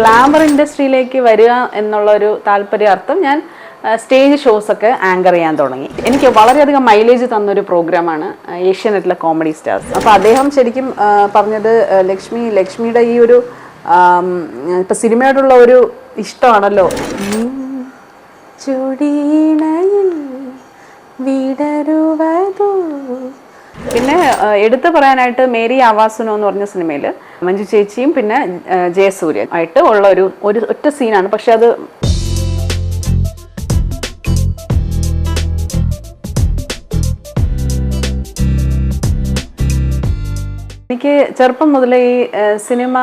Glamour ഇൻഡസ്ട്രിയിലേക്ക് വരിക എന്നുള്ള ഒരു താല്പര്യാർത്ഥം ഞാൻ സ്റ്റേജ് ഷോസ് ഒക്കെ ആങ്കർ ചെയ്യാൻ തുടങ്ങി. എനിക്ക് വളരെയധികം മൈലേജ് തന്നൊരു പ്രോഗ്രാമാണ് ഏഷ്യാനെറ്റിലെ കോമഡി സ്റ്റാർസ് അപ്പോൾ അദ്ദേഹം ശരിക്കും പറഞ്ഞത് ലക്ഷ്മി ലക്ഷ്മിയുടെ ഈ ഒരു ഇപ്പം സിനിമയോടുള്ള ഒരു ഇഷ്ടമാണല്ലോ. ചുടീണയിൽ വിടരുവതോ പിന്നെ എടുത്തു പറയാനായിട്ട് മേരി ആവാസുനോ എന്ന് പറഞ്ഞ സിനിമയിൽ മഞ്ജു ചേച്ചിയും പിന്നെ ജയസൂര്യൻ ആയിട്ട് ഉള്ള ഒരു ഒരു ഒറ്റ സീനാണ്. പക്ഷെ അത് എനിക്ക് ചെറുപ്പം മുതലേ ഈ സിനിമ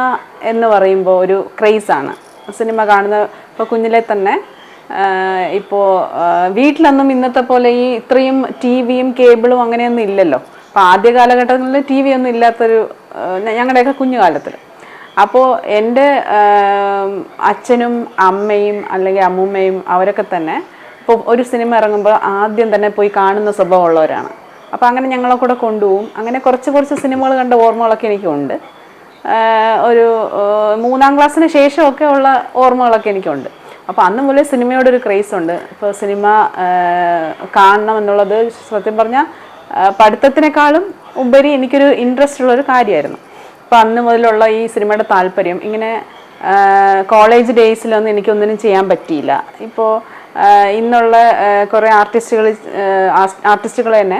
എന്ന് പറയുമ്പോൾ ഒരു ക്രേസാണ് സിനിമ കാണുന്ന ഇപ്പോൾ കുഞ്ഞിലെ തന്നെ ഇപ്പോൾ വീട്ടിലൊന്നും ഇന്നത്തെ പോലെ ഈ ഇത്രയും ടി വിയും കേബിളും അങ്ങനെയൊന്നും ഇല്ലല്ലോ. അപ്പോൾ ആദ്യ കാലഘട്ടങ്ങളിൽ ടി വി ഒന്നും ഇല്ലാത്തൊരു ഞങ്ങളുടെയൊക്കെ കുഞ്ഞുകാലത്തിൽ. അപ്പോൾ എന്റെ അച്ഛനും അമ്മയും അല്ലെങ്കിൽ അമ്മൂമ്മയും അവരൊക്കെ തന്നെ ഇപ്പോൾ ഒരു സിനിമ ഇറങ്ങുമ്പോൾ ആദ്യം തന്നെ പോയി കാണുന്ന സ്വഭാവമുള്ളവരാണ്. അപ്പോൾ അങ്ങനെ ഞങ്ങളെ കൂടെ കൊണ്ടുപോകും. അങ്ങനെ കുറച്ച് കുറച്ച് സിനിമകൾ കണ്ട ഓർമ്മകളൊക്കെ എനിക്കുണ്ട്. ഒരു മൂന്നാം ക്ലാസ്സിന് ശേഷമൊക്കെ ഉള്ള ഓർമ്മകളൊക്കെ എനിക്കുണ്ട്. അപ്പോൾ അന്ന് മുതലേ സിനിമയോടൊരു ക്രേസ് ഉണ്ട് ഇപ്പോൾ സിനിമ കാണണം എന്നുള്ളത് സത്യം പറഞ്ഞാൽ പഠിത്തത്തിനേക്കാളും ഉപരി എനിക്കൊരു ഇൻട്രസ്റ്റ് ഉള്ളൊരു കാര്യമായിരുന്നു അപ്പോൾ അന്ന് മുതലുള്ള ഈ സിനിമയുടെ താല്പര്യം ഇങ്ങനെ കോളേജ് ഡേയ്സിലൊന്നും എനിക്കൊന്നിനും ചെയ്യാൻ പറ്റിയില്ല. ഇപ്പോൾ ഇന്നുള്ള കുറേ ആർട്ടിസ്റ്റുകൾ ആർട്ടിസ്റ്റുകൾ തന്നെ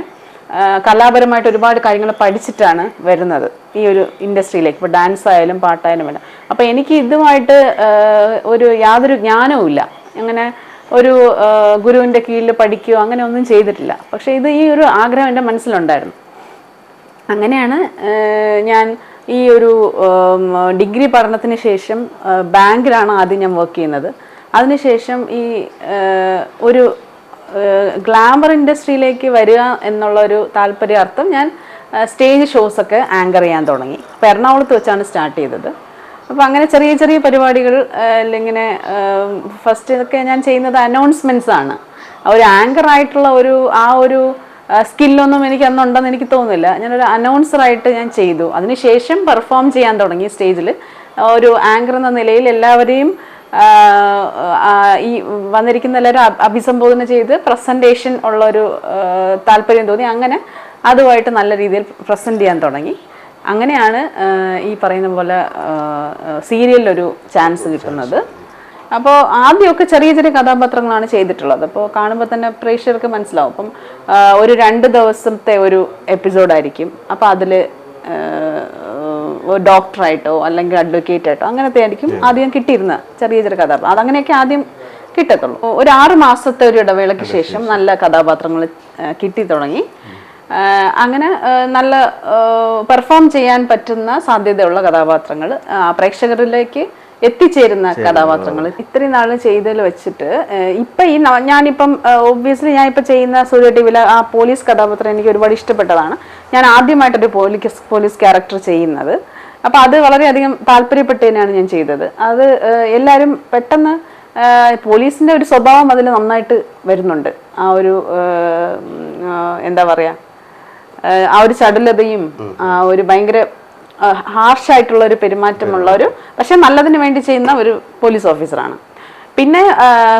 കലാപരമായിട്ട് ഒരുപാട് കാര്യങ്ങൾ പഠിച്ചിട്ടാണ് വരുന്നത് ഈ ഒരു ഇൻഡസ്ട്രിയിലേക്ക് ഇപ്പോൾ ഡാൻസ് ആയാലും പാട്ടായാലും വേണ്ട അപ്പോൾ എനിക്ക് ഇതുമായിട്ട് ഒരു യാതൊരു ജ്ഞാനവും ഇല്ല അങ്ങനെ ഒരു ഗുരുവിന്റെ കീഴിൽ പഠിക്കുകയോ അങ്ങനെ ഒന്നും ചെയ്തിട്ടില്ല. പക്ഷേ ഇത് ഈ ഒരു ആഗ്രഹം എന്റെ മനസ്സിലുണ്ടായിരുന്നു. അങ്ങനെയാണ് ഞാൻ ഈ ഒരു ഡിഗ്രി പഠനത്തിന് ശേഷം ബാങ്കിലാണ് ആദ്യം ഞാൻ വർക്ക് ചെയ്യുന്നത്. അതിനുശേഷം ഈ ഒരു ഗ്ലാമർ ഇൻഡസ്ട്രിയിലേക്ക് വരിക എന്നുള്ള ഒരു താല്പര്യാർത്ഥം ഞാൻ സ്റ്റേജ് ഷോസൊക്കെ ആങ്കർ ചെയ്യാൻ തുടങ്ങി. അപ്പോൾ എറണാകുളത്ത് വെച്ചാണ് സ്റ്റാർട്ട് ചെയ്തത്. അപ്പോൾ അങ്ങനെ ചെറിയ ചെറിയ പരിപാടികൾ അല്ലെങ്കിൽ ഫസ്റ്റ് ഇതൊക്കെ ഞാൻ ചെയ്യുന്നത് അനൗൺസ്മെന്റ്സ് ആണ്. ഒരു ആങ്കർ ആയിട്ടുള്ള ഒരു ആ ഒരു സ്കില്ലൊന്നും എനിക്ക് അന്നുണ്ടെന്ന് എനിക്ക് തോന്നുന്നില്ല. ഞാനൊരു അനൗൺസറായിട്ട് ഞാൻ ചെയ്തു. അതിനുശേഷം പെർഫോം ചെയ്യാൻ തുടങ്ങി സ്റ്റേജിൽ ഒരു ആങ്കർ എന്ന നിലയിൽ എല്ലാവരെയും ഈ വന്നിരിക്കുന്ന എല്ലാവരും അഭിസംബോധന ചെയ്ത് പ്രസന്റേഷൻ ഉള്ളൊരു ഒരു താല്പര്യം തോന്നി. അങ്ങനെ അതുമായിട്ട് നല്ല രീതിയിൽ പ്രസന്റ് ചെയ്യാൻ തുടങ്ങി. അങ്ങനെയാണ് ഈ പറയുന്ന പോലെ സീരിയലിലൊരു ചാൻസ് കിട്ടുന്നത്. അപ്പോൾ ആദ്യമൊക്കെ ചെറിയ ചെറിയ കഥാപാത്രങ്ങളാണ് ചെയ്തിട്ടുള്ളത്. അപ്പോൾ കാണുമ്പോൾ തന്നെ പ്രേക്ഷകർക്ക് മനസ്സിലാവും. അപ്പം ഒരു രണ്ട് ദിവസത്തെ ഒരു എപ്പിസോഡായിരിക്കും. അപ്പോൾ അതിൽ ഡോക്ടറായിട്ടോ അല്ലെങ്കിൽ അഡ്വക്കേറ്റ് ആയിട്ടോ അങ്ങനത്തെ ആയിരിക്കും ആദ്യം കിട്ടിയിരുന്ന ചെറിയ ചെറിയ കഥാപാത്രം. അതങ്ങനെയൊക്കെ ആദ്യം കിട്ടത്തുള്ളൂ. ഒരു ആറ് മാസത്തെ ഒരു ഇടവേളയ്ക്ക് ശേഷം നല്ല കഥാപാത്രങ്ങൾ കിട്ടി തുടങ്ങി. അങ്ങനെ നല്ല പെർഫോം ചെയ്യാൻ പറ്റുന്ന സാധ്യതയുള്ള കഥാപാത്രങ്ങൾ പ്രേക്ഷകരിലേക്ക് എത്തിച്ചേരുന്ന കഥാപാത്രങ്ങൾ. ഇത്രയും നാൾ ചെയ്തതിൽ വെച്ചിട്ട് ഇപ്പൊ ഈ ഞാനിപ്പം ഒബ്വിയസ്ലി ഞാൻ ഇപ്പൊ ചെയ്യുന്ന സൂര്യ ടി വിയിലെ ആ പോലീസ് കഥാപാത്രം എനിക്ക് ഒരുപാട് ഇഷ്ടപ്പെട്ടതാണ്. ഞാൻ ആദ്യമായിട്ടൊരു പോലീസ് പോലീസ് ക്യാരക്ടർ ചെയ്യുന്നത്. അപ്പൊ അത് വളരെയധികം താല്പര്യപ്പെട്ട് തന്നെയാണ് ഞാൻ ചെയ്തത്. അത് എല്ലാവരും പെട്ടെന്ന് പോലീസിന്റെ ഒരു സ്വഭാവം അതിൽ നന്നായിട്ട് വരുന്നുണ്ട്. ആ ഒരു എന്താ പറയാ ആ ഒരു ചടുലതയും ആ ഒരു ഭയങ്കര ഹാർഷായിട്ടുള്ള ഒരു പെരുമാറ്റമുള്ള ഒരു പക്ഷെ നല്ലതിന് വേണ്ടി ചെയ്യുന്ന ഒരു പോലീസ് ഓഫീസറാണ്. പിന്നെ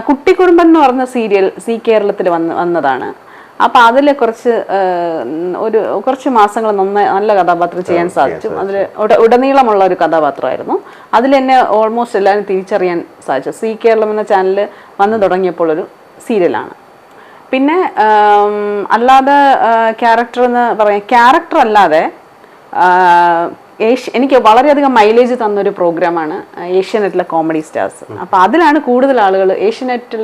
കുട്ടിക്കുടുംബം എന്ന് പറഞ്ഞ സീരിയൽ സി കേരളത്തിൽ വന്ന് വന്നതാണ്. അപ്പൊ അതിൽ കുറച്ച് ഒരു കുറച്ച് മാസങ്ങൾ നന്നായി നല്ല കഥാപാത്രം ചെയ്യാൻ സാധിച്ചു. അതിൽ ഉടനീളമുള്ള ഒരു കഥാപാത്രമായിരുന്നു. അതിൽ എന്നെ ഓൾമോസ്റ്റ് എല്ലാവരും തിരിച്ചറിയാൻ സാധിച്ചു. സി കേരളം എന്ന ചാനലിൽ വന്നു തുടങ്ങിയപ്പോൾ ഒരു സീരിയലാണ്. പിന്നെ അല്ലാതെ ക്യാരക്ടർ എന്ന് പറയാം ക്യാരക്ടർ അല്ലാതെ ഏഷ്യ എനിക്ക് വളരെയധികം മൈലേജ് തന്നൊരു പ്രോഗ്രാമാണ് ഏഷ്യനെറ്റിലെ കോമഡി സ്റ്റാർസ് അപ്പോൾ അതിലാണ് കൂടുതൽ ആളുകൾ ഏഷ്യാനെറ്റിൽ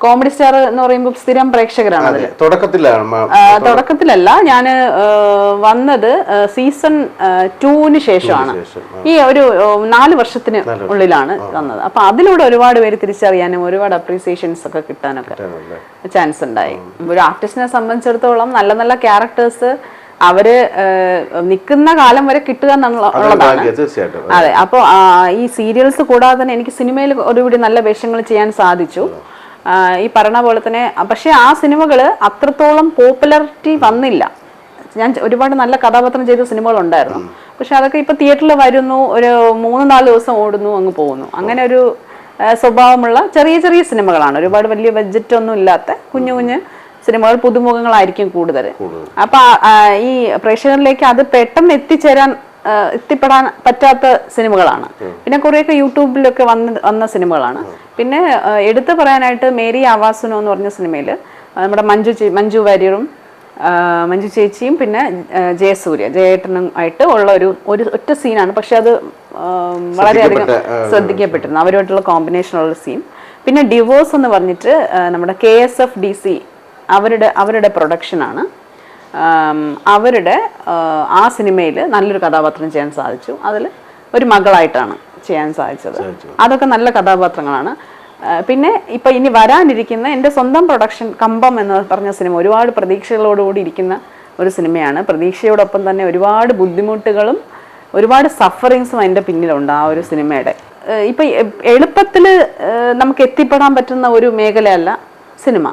കോമഡി സ്റ്റാർ എന്ന് പറയുമ്പോൾ സ്ഥിരം പ്രേക്ഷകരാണ് അതിൽ തുടക്കത്തിലാണ് തുടക്കത്തിലല്ല ഞാൻ വന്നത് സീസൺ ടൂവിന് ശേഷമാണ്. ഈ ഒരു നാല് വർഷത്തിന് ഉള്ളിലാണ് വന്നത്. അപ്പൊ അതിലൂടെ ഒരുപാട് പേര് തിരിച്ചറിയാനും ഒരുപാട് അപ്രീസിയേഷൻസ് ഒക്കെ കിട്ടാനൊക്കെ ചാൻസ് ഉണ്ടായി. ഒരു ആർട്ടിസ്റ്റിനെ സംബന്ധിച്ചിടത്തോളം നല്ല നല്ല ക്യാരക്ടേഴ്സ് അവർ നിൽക്കുന്ന കാലം വരെ കിട്ടുക എന്നുള്ള- അതൊരു ഉള്ളതാണ്. ഭാഗ്യം, തീർച്ചയായിട്ടും. അതെ അപ്പോൾ ഈ സീരിയൽസ് കൂടാതെ തന്നെ എനിക്ക് സിനിമയിൽ ഒരുപിടി നല്ല വേഷങ്ങൾ ചെയ്യാൻ സാധിച്ചു. ഈ പറഞ്ഞ പോലെ തന്നെ പക്ഷെ ആ സിനിമകൾ അത്രത്തോളം പോപ്പുലാരിറ്റി വന്നില്ല. ഞാൻ ഒരുപാട് നല്ല കഥാപാത്രം ചെയ്ത സിനിമകളുണ്ടായിരുന്നു. പക്ഷെ അതൊക്കെ ഇപ്പൊ തിയേറ്ററിൽ വരുന്നു ഒരു മൂന്ന് നാല് ദിവസം ഓടുന്നു അങ്ങ് പോകുന്നു. അങ്ങനെ ഒരു സ്വഭാവമുള്ള ചെറിയ ചെറിയ സിനിമകളാണ്. ഒരുപാട് വലിയ ബഡ്ജറ്റ് ഒന്നും ഇല്ലാത്ത കുഞ്ഞു കുഞ്ഞു സിനിമകൾ പുതുമുഖങ്ങളായിരിക്കും കൂടുതൽ. അപ്പൊ ഈ പ്രേക്ഷകരിലേക്ക് അത് പെട്ടെന്ന് എത്തിച്ചേരാൻ എത്തിപ്പെടാൻ പറ്റാത്ത സിനിമകളാണ്. പിന്നെ കുറേയൊക്കെ യൂട്യൂബിലൊക്കെ വന്ന് വന്ന സിനിമകളാണ്. പിന്നെ എടുത്തു പറയാനായിട്ട് മേരി ആവാസനോ എന്ന് പറഞ്ഞ സിനിമയിൽ നമ്മുടെ മഞ്ജു ചേ- മഞ്ജു വാര്യറും മഞ്ജു ചേച്ചിയും പിന്നെ ജയസൂര്യ ജയേട്ടനും ആയിട്ട് ഉള്ള ഒരു ഒരു ഒറ്റ സീനാണ്. പക്ഷെ അത് വളരെയധികം ശ്രദ്ധിക്കപ്പെട്ടിരുന്നു. അവരുമായിട്ടുള്ള കോമ്പിനേഷനുള്ള സീൻ പിന്നെ ഡിവോഴ്സ് എന്ന് പറഞ്ഞിട്ട് നമ്മുടെ K S F D C അവരുടെ അവരുടെ പ്രൊഡക്ഷനാണ് അവരുടെ ആ, സിനിമയിൽ നല്ലൊരു കഥാപാത്രം ചെയ്യാൻ സാധിച്ചു. അതിൽ ഒരു മകളായിട്ടാണ് ചെയ്യാൻ സാധിച്ചത്. അതൊക്കെ നല്ല കഥാപാത്രങ്ങളാണ്. പിന്നെ ഇപ്പൊ ഇനി വരാനിരിക്കുന്ന എന്റെ സ്വന്തം പ്രൊഡക്ഷൻ കമ്പം എന്ന് പറഞ്ഞ സിനിമ ഒരുപാട് പ്രതീക്ഷകളോടുകൂടി ഇരിക്കുന്ന ഒരു സിനിമയാണ്. പ്രതീക്ഷയോടൊപ്പം തന്നെ ഒരുപാട് ബുദ്ധിമുട്ടുകളും ഒരുപാട് സഫറിങ്സും അതിന്റെ പിന്നിലുണ്ട് ആ ഒരു സിനിമയുടെ. ഇപ്പം എളുപ്പത്തിൽ നമുക്ക് എത്തിപ്പെടാൻ പറ്റുന്ന ഒരു മേഖലയല്ല സിനിമ.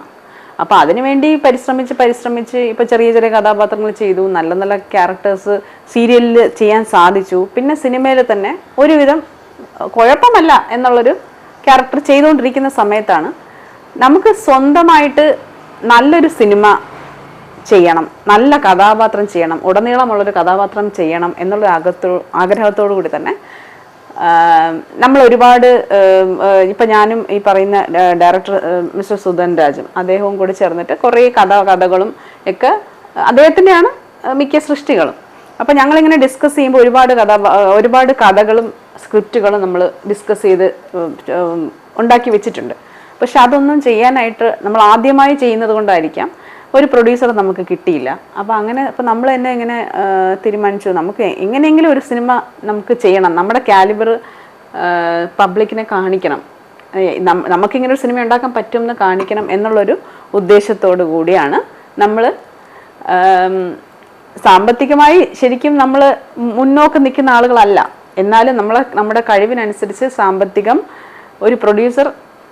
അപ്പൊ അതിനുവേണ്ടി പരിശ്രമിച്ച് പരിശ്രമിച്ച് ഇപ്പൊ ചെറിയ ചെറിയ കഥാപാത്രങ്ങൾ ചെയ്തു. നല്ല നല്ല ക്യാരക്ടേഴ്സ് സീരിയലിൽ ചെയ്യാൻ സാധിച്ചു. പിന്നെ സിനിമയിൽ തന്നെ ഒരുവിധം കുഴപ്പമല്ല എന്നുള്ളൊരു ക്യാരക്ടർ ചെയ്തുകൊണ്ടിരിക്കുന്ന സമയത്താണ് നമുക്ക് സ്വന്തമായിട്ട് നല്ലൊരു സിനിമ ചെയ്യണം. നല്ല കഥാപാത്രം ചെയ്യണം. ഉടനീളമുള്ളൊരു കഥാപാത്രം ചെയ്യണം എന്നുള്ള ആഗ്രഹത്തോ ആഗ്രഹത്തോടു കൂടി തന്നെ നമ്മൾ ഒരുപാട് ഇപ്പം ഞാനും ഈ പറയുന്ന ഡയറക്ടർ മിസ്റ്റർ സുധൻ രാജും അദ്ദേഹവും കൂടി ചേർന്നിട്ട് കുറേ കഥ കഥകളും ഒക്കെ അദ്ദേഹത്തിന്റെയാണ് മിക്ക സൃഷ്ടികളും. അപ്പം ഞങ്ങളിങ്ങനെ ഡിസ്കസ് ചെയ്യുമ്പോൾ ഒരുപാട് കഥ ഒരുപാട് കഥകളും സ്ക്രിപ്റ്റുകളും നമ്മൾ ഡിസ്കസ് ചെയ്ത് ഉണ്ടാക്കി വെച്ചിട്ടുണ്ട്. പക്ഷെ അതൊന്നും ചെയ്യാനായിട്ട് നമ്മൾ ആദ്യമായി ചെയ്യുന്നത് കൊണ്ടായിരിക്കാം. ഒരു പ്രൊഡ്യൂസർ നമുക്ക് കിട്ടിയില്ല. അപ്പോൾ അങ്ങനെ അപ്പോൾ നമ്മൾ തന്നെ ഇങ്ങനെ തീരുമാനിച്ചു. നമുക്ക് എങ്ങനെയെങ്കിലും ഒരു സിനിമ നമുക്ക് ചെയ്യണം. നമ്മുടെ കാലിബർ പബ്ലിക്കിനെ കാണിക്കണം. നമുക്കിങ്ങനെ ഒരു സിനിമ ഉണ്ടാക്കാൻ പറ്റുമെന്ന് കാണിക്കണം എന്നുള്ളൊരു ഉദ്ദേശത്തോടു കൂടിയാണ് നമ്മൾ സാമ്പത്തികമായി ശരിക്കും നമ്മൾ മുന്നോക്കം നിൽക്കുന്ന ആളുകളല്ല. എന്നാലും നമ്മളെ നമ്മുടെ കഴിവിനനുസരിച്ച് സാമ്പത്തികം ഒരു പ്രൊഡ്യൂസർ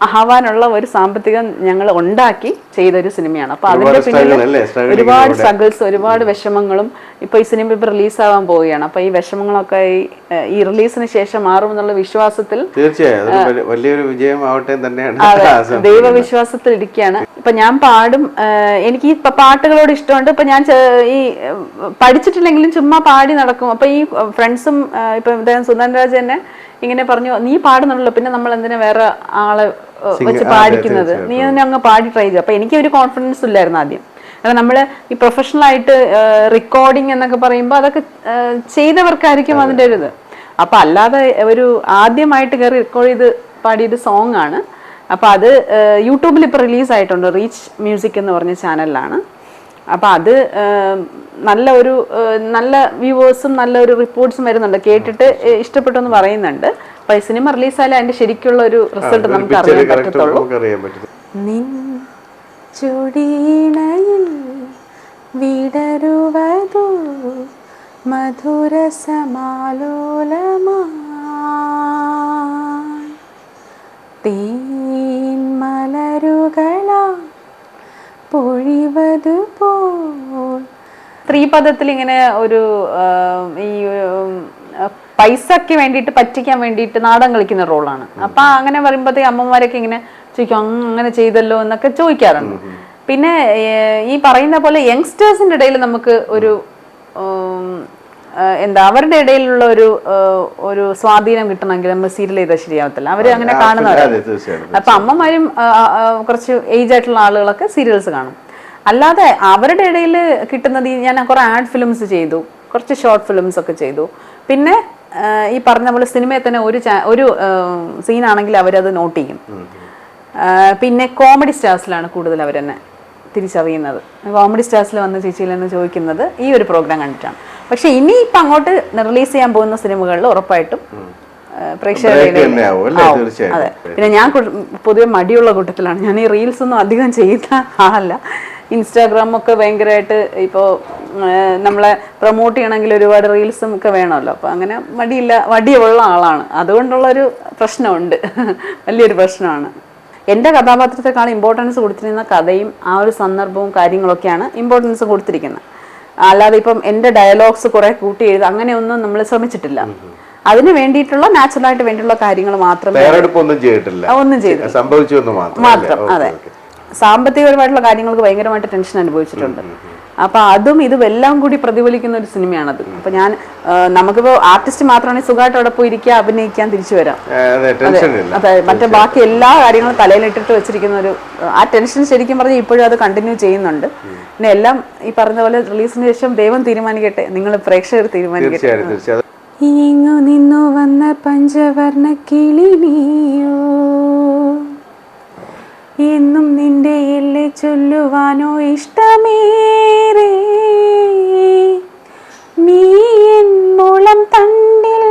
ആവാനുള്ള ഒരു സാമ്പത്തികം ഞങ്ങൾ ഉണ്ടാക്കി ചെയ്തൊരു സിനിമയാണ്. അപ്പൊ അതിന്റെ പിന്നെ പിന്നിൽ ഒരുപാട് സ്ട്രഗിൾസ് ഒരുപാട് വിഷമങ്ങളും ഇപ്പൊ ഈ സിനിമ ഇപ്പൊ റിലീസാവാൻ പോവുകയാണ്. അപ്പൊ ഈ വിഷമങ്ങളൊക്കെ ഈ, റിലീസിന് ശേഷം മാറും എന്നുള്ള വിശ്വാസത്തിൽ തീർച്ചയായും. ദൈവ വിശ്വാസത്തിൽ വലിയൊരു തന്നെയാണ് ദൈവവിശ്വാസത്തിൽ ഇരിക്കുകയാണ്. ഇപ്പൊ ഞാൻ പാടും എനിക്ക് ഈ പാട്ടുകളോട് ഇഷ്ടമുണ്ട്. ഇപ്പൊ ഞാൻ ഈ പഠിച്ചിട്ടില്ലെങ്കിലും ചുമ്മാ പാടി നടക്കും. അപ്പൊ ഈ ഫ്രണ്ട്സും ഇപ്പൊ സുന്ദരൻ രാജ് തന്നെ ഇങ്ങനെ പറഞ്ഞു നീ പാടുന്നുള്ളൂ പിന്നെ നമ്മൾ എന്തിനാ വേറെ ആളെ വെച്ച് പാടിക്കുന്നത്. നീ തന്നെ അങ്ങ് പാടി ട്രൈ ചെയ്യുക അപ്പൊ എനിക്ക് ഒരു കോൺഫിഡൻസ് ഇല്ലായിരുന്നു ആദ്യം. കാരണം നമ്മൾ ഈ പ്രൊഫഷണൽ ആയിട്ട് റെക്കോർഡിങ് എന്നൊക്കെ പറയുമ്പോൾ അതൊക്കെ ചെയ്തവർക്കായിരിക്കും അതിന്റെ ഒരു ഇത് അപ്പൊ അല്ലാതെ ഒരു ആദ്യമായിട്ട് കയറി റെക്കോർഡ് ചെയ്ത് പാടിയൊരു സോങ് ആണ്. അപ്പൊ അത് യൂട്യൂബിൽ ഇപ്പൊ റിലീസ് ആയിട്ടുണ്ട്. റീച്ച് മ്യൂസിക് എന്ന് പറഞ്ഞ ചാനലിലാണ് അപ്പൊ അത് നല്ല ഒരു നല്ല വ്യൂവേഴ്സും നല്ല ഒരു റിപ്പോർട്ട്സും വരുന്നുണ്ട്. കേട്ടിട്ട് ഇഷ്ടപ്പെട്ടു എന്ന് പറയുന്നുണ്ട്. അപ്പൊ ഈ സിനിമ റിലീസായാലും അതിന്റെ ശരിക്കുള്ള ഒരു റിസൾട്ട് നമുക്ക് അറിയാൻ പറ്റത്തുള്ളൂ. നിൻ വിടരുവതു മധുര തേൻ മലരുകളാ പൊഴിവതു സ്ത്രീപദത്തിൽ ഇങ്ങനെ ഒരു ഈ പൈസക്ക് വേണ്ടിയിട്ട് പറ്റിക്കാൻ വേണ്ടിയിട്ട് നാടൻ കളിക്കുന്ന റോളാണ്. അപ്പൊ അങ്ങനെ പറയുമ്പോഴത്തേ അമ്മമാരൊക്കെ ഇങ്ങനെ ചോദിക്കും അങ്ങനെ ചെയ്തല്ലോ എന്നൊക്കെ ചോദിക്കാറുണ്ട്. പിന്നെ ഈ പറയുന്ന പോലെ യങ്സ്റ്റേഴ്സിന്റെ ഇടയിൽ നമുക്ക് ഒരു എന്താ അവരുടെ ഇടയിലുള്ള ഒരു ഒരു സ്വാധീനം കിട്ടണമെങ്കിൽ നമ്മൾ സീരിയൽ ചെയ്താൽ ശരിയാവത്തില്ല. അവർ അങ്ങനെ കാണുന്നവരാണ്. അപ്പൊ അമ്മമാരും കുറച്ച് ഏജ് ആയിട്ടുള്ള ആളുകളൊക്കെ സീരിയൽസ് കാണും. അല്ലാതെ അവരുടെ ഇടയിൽ കിട്ടുന്നത് ഞാൻ കുറെ ആഡ് ഫിലിംസ് ചെയ്തു. കുറച്ച് ഷോർട്ട് ഫിലിംസ് ഒക്കെ ചെയ്തു. പിന്നെ ഈ പറഞ്ഞ പോലെ സിനിമയിൽ തന്നെ ഒരു ഒരു സീനാണെങ്കിൽ അവരത് നോട്ട് ചെയ്യും. പിന്നെ കോമഡി സ്റ്റാർസിലാണ് കൂടുതൽ അവരെന്നെ തിരിച്ചറിയുന്നത്. കോമഡി സ്റ്റാർസിൽ വന്ന ചേച്ചിയിൽ നിന്ന് ചോദിക്കുന്നത് ഈ ഒരു പ്രോഗ്രാം കണ്ടിട്ടാണ്. പക്ഷെ ഇനി ഇപ്പം അങ്ങോട്ട് റിലീസ് ചെയ്യാൻ പോകുന്ന സിനിമകളിൽ ഉറപ്പായിട്ടും പ്രേക്ഷകരുടെ. അതെ. പിന്നെ ഞാൻ പൊതുവെ മടിയുള്ള കൂട്ടത്തിലാണ്. ഞാൻ ഈ റീൽസ് ഒന്നും അധികം ചെയ്യുന്ന ആളല്ല. ഇൻസ്റ്റാഗ്രാം ഒക്കെ ഭയങ്കരമായിട്ട് ഇപ്പോൾ നമ്മളെ പ്രൊമോട്ട് ചെയ്യണമെങ്കിൽ ഒരുപാട് റീൽസും ഒക്കെ വേണമല്ലോ. അപ്പോൾ അങ്ങനെ മടിയില്ല മടിയുള്ള ആളാണ്. അതുകൊണ്ടുള്ളൊരു പ്രശ്നമുണ്ട്. വലിയൊരു പ്രശ്നമാണ്. എന്റെ കഥാപാത്രത്തെക്കാൾ ഇമ്പോർട്ടൻസ് കൊടുത്തിരിക്കുന്ന കഥയും ആ ഒരു സന്ദർഭവും കാര്യങ്ങളൊക്കെയാണ് ഇമ്പോർട്ടൻസ് കൊടുത്തിരിക്കുന്നത്. അല്ലാതെ ഇപ്പം എന്റെ ഡയലോഗ്സ് കുറേ കൂട്ടി എഴുതുക അങ്ങനെയൊന്നും നമ്മൾ ശ്രമിച്ചിട്ടില്ല. അതിന് വേണ്ടിയിട്ടുള്ള നാച്ചുറലായിട്ട് വേണ്ടിയിട്ടുള്ള കാര്യങ്ങൾ മാത്രമേ ഒന്നും ചെയ്തിട്ടില്ല. ഒന്നും ചെയ്തു സംഭവിച്ചു മാത്രം അതെ. സാമ്പത്തികപരമായിട്ടുള്ള കാര്യങ്ങൾക്ക് ഭയങ്കരമായിട്ട് ടെൻഷൻ അനുഭവിച്ചിട്ടുണ്ട്. അപ്പൊ അതും ഇതും എല്ലാം കൂടി പ്രതിഫലിക്കുന്ന ഒരു സിനിമയാണത്. അപ്പോൾ ഞാൻ നമുക്കിപ്പോൾ നമുക്കിപ്പോ ആർട്ടിസ്റ്റ് മാത്രമാണെങ്കിൽ സുഖമായിട്ട് അവിടെ പോയി ഇരിക്കുക അഭിനയിക്കാൻ തിരിച്ചു വരാം. അതെ മറ്റേ ബാക്കി എല്ലാ കാര്യങ്ങളും തലയിലിട്ടിട്ട് വെച്ചിരിക്കുന്ന ഒരു ആ ടെൻഷൻ ശരിക്കും പറഞ്ഞാൽ ഇപ്പോഴും അത് കണ്ടിന്യൂ ചെയ്യുന്നുണ്ട്. പിന്നെ എല്ലാം ഈ പറഞ്ഞ പോലെ റിലീസിന് ശേഷം ദൈവം തീരുമാനിക്കട്ടെ. നിങ്ങൾ പ്രേക്ഷകർ തീരുമാനിക്കട്ടെ. ഇങ്ങു നിന്നു വന്ന പഞ്ചവർണ കിളി നീയോ എന്നും നിന്റെ എല്ലെ ചൊല്ലുവാനോ ഇഷ്ടമേറെ. മുളം തണ്ടിൽ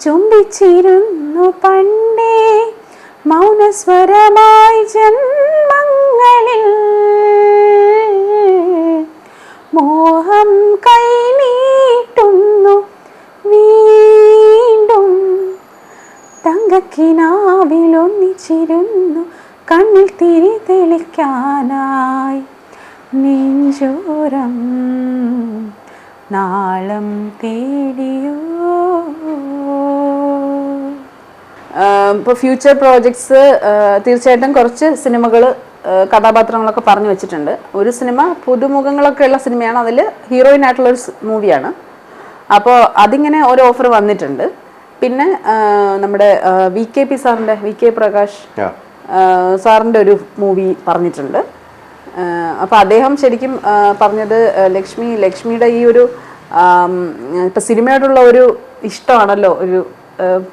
ചുംബിച്ചിരുന്നു പണ്ടേ മൗനസ്വരമായി ജന്മങ്ങളിൽ. മോഹം കൈനീട്ടുന്നു വീണ്ടും തങ്കക്കിനാവിൽ ഒന്നിച്ചിരുന്നു. കണ്ണിൽ തിരി തെളിക്കാനായി. നെഞ്ചോരം നാളം തേടിയോ? ഇപ്പോൾ ഫ്യൂച്ചർ പ്രോജക്ട്സ് തീർച്ചയായിട്ടും കുറച്ച് സിനിമകൾ കഥാപാത്രങ്ങളൊക്കെ പറഞ്ഞു വെച്ചിട്ടുണ്ട്. ഒരു സിനിമ പുതുമുഖങ്ങളൊക്കെ ഉള്ള സിനിമയാണ്. അതിൽ ഹീറോയിൻ ആയിട്ടുള്ള ഒരു മൂവിയാണ് അപ്പോൾ അതിങ്ങനെ ഒരു ഓഫർ വന്നിട്ടുണ്ട്. പിന്നെ നമ്മുടെ വി കെ പി സാറിന്റെ വി കെ പ്രകാശ് സാറിന്റെ ഒരു മൂവി പറഞ്ഞിട്ടുണ്ട്. അപ്പോൾ അദ്ദേഹം ശരിക്കും പറഞ്ഞത് ലക്ഷ്മി ലക്ഷ്മിയുടെ ഈ ഒരു ഇപ്പം സിനിമയോടുള്ള ഒരു ഇഷ്ടമാണല്ലോ ഒരു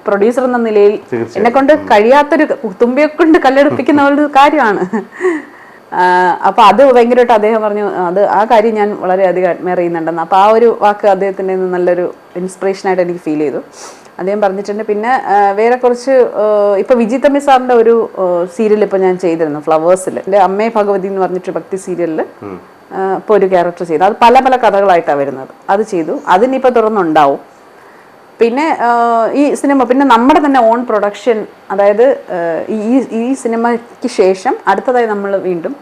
പ്രൊഡ്യൂസർ എന്ന നിലയിൽ എന്നെ കൊണ്ട് കഴിയാത്തൊരു തുമ്പിയെ കൊണ്ട് കല്ലെടുപ്പിക്കുന്ന ഒരു കാര്യമാണ്. അപ്പൊ അത് ഭയങ്കരമായിട്ട് അദ്ദേഹം പറഞ്ഞു അത് ആ കാര്യം ഞാൻ വളരെയധികം അഡ്മയർ ചെയ്യുന്നുണ്ടെന്ന്. അപ്പൊ ആ ഒരു വാക്ക് അദ്ദേഹത്തിന്റെ നല്ലൊരു ഇൻസ്പിറേഷൻ ആയിട്ട് എനിക്ക് ഫീൽ ചെയ്തു. അദ്ദേഹം പറഞ്ഞിട്ടുണ്ട്. പിന്നെ വേറെ കുറച്ച് ഇപ്പോൾ വിജിത്തമ്മി സാറിന്റെ ഒരു സീരിയൽ ഇപ്പോൾ ഞാൻ ചെയ്തിരുന്നു ഫ്ലവേഴ്സിൽ എന്റെ അമ്മേ ഭഗവതി എന്ന് പറഞ്ഞിട്ട് ഭക്തി സീരിയലിൽ ഇപ്പോൾ ഒരു ക്യാരക്ടർ ചെയ്തു. അത് പല പല കഥകളായിട്ടാണ് വരുന്നത്. അത് ചെയ്തു. അതിനിപ്പോൾ തുറന്നുണ്ടാവും. പിന്നെ ഈ സിനിമ പിന്നെ നമ്മുടെ തന്നെ ഓൺ പ്രൊഡക്ഷൻ അതായത് ഈ ഈ സിനിമയ്ക്ക് ശേഷം അടുത്തതായി നമ്മൾ വീണ്ടും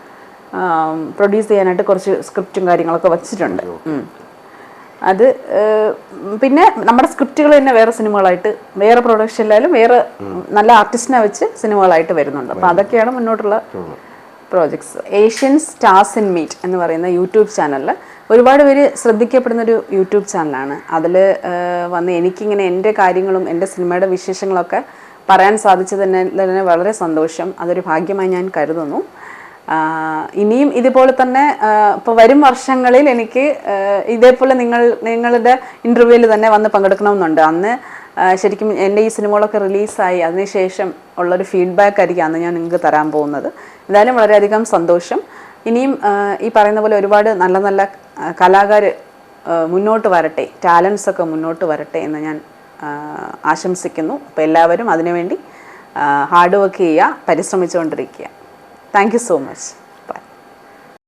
പ്രൊഡ്യൂസ് ചെയ്യാനായിട്ട് കുറച്ച് സ്ക്രിപ്റ്റും കാര്യങ്ങളൊക്കെ വച്ചിട്ടുണ്ട്. അത് പിന്നെ നമ്മുടെ സ്ക്രിപ്റ്റുകൾ തന്നെ വേറെ സിനിമകളായിട്ട് വേറെ പ്രൊഡക്ഷനിലായാലും വേറെ നല്ല ആർട്ടിസ്റ്റിനെ വെച്ച് സിനിമകളായിട്ട് വരുന്നുണ്ട്. അപ്പോൾ അതൊക്കെയാണ് മുന്നോട്ടുള്ള projects. Asian stars in meet എന്ന് പറയുന്ന യൂട്യൂബ് ചാനലിൽ ഒരുപാട് പേര് ശ്രദ്ധിക്കപ്പെടുന്ന ഒരു യൂട്യൂബ് ചാനലാണ്. അതിൽ വന്ന് എനിക്കിങ്ങനെ എന്റെ കാര്യങ്ങളും എന്റെ സിനിമയുടെ വിശേഷങ്ങളൊക്കെ പറയാൻ സാധിച്ചത് തന്നെ വളരെ സന്തോഷം. അതൊരു ഭാഗ്യമായി ഞാൻ കരുതുന്നു. ഇനിയും ഇതുപോലെ തന്നെ ഇപ്പോൾ വരും വർഷങ്ങളിൽ എനിക്ക് ഇതേപോലെ നിങ്ങൾ നിങ്ങളുടെ ഇന്റർവ്യൂവിൽ തന്നെ വന്ന് പങ്കെടുക്കണമെന്നുണ്ട്. അന്ന് ശരിക്കും എന്റെ ഈ സിനിമകളൊക്കെ റിലീസായി അതിനുശേഷം ഉള്ളൊരു ഫീഡ്ബാക്ക് ആയിരിക്കും അന്ന് ഞാൻ നിങ്ങൾക്ക് തരാൻ പോകുന്നത്. എന്തായാലും വളരെയധികം സന്തോഷം. ഇനിയും ഈ പറയുന്ന പോലെ ഒരുപാട് നല്ല നല്ല കലാകാർ മുന്നോട്ട് വരട്ടെ. ടാലൻസ് ഒക്കെ മുന്നോട്ട് വരട്ടെ എന്ന് ഞാൻ ആശംസിക്കുന്നു. അപ്പോൾ എല്ലാവരും അതിനുവേണ്ടി ഹാർഡ് വർക്ക് ചെയ്യുക പരിശ്രമിച്ചുകൊണ്ടിരിക്കുക. Thank you so much.